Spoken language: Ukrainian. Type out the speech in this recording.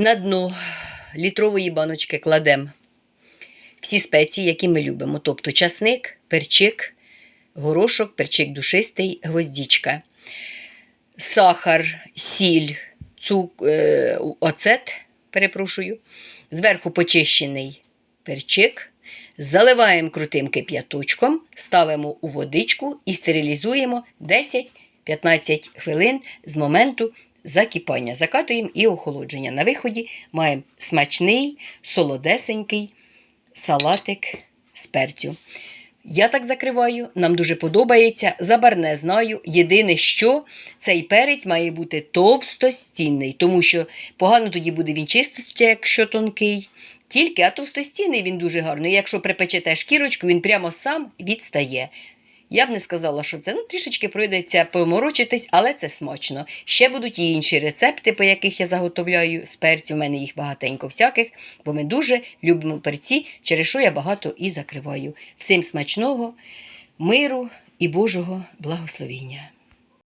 На дно літрової баночки кладемо всі спеції, які ми любимо. Тобто часник, перчик, горошок, перчик душистий, гвоздічка, сахар, сіль, цук, е, оцет, перепрошую, зверху почищений перчик. Заливаємо крутим кип'яточком, ставимо у водичку і стерилізуємо 10-15 хвилин з моменту закипання. Закатуємо і охолодження. На виході маємо смачний, солодесенький салатик з перцю. Я так закриваю, нам дуже подобається. Забарне знаю. Єдине, що цей перець має бути товстостінний, тому що погано тоді буде він чистити, якщо тонкий. Тільки, а товстостінний він дуже гарний. Якщо припечете шкірочку, він прямо сам відстає. Я б не сказала, що це ну, трішечки пройдеться поморочитись, але це смачно. Ще будуть і інші рецепти, по яких я заготовляю з перцю. У мене їх багатенько всяких, бо ми дуже любимо перці, через що я багато і закриваю. Всім смачного, миру і Божого благословіння.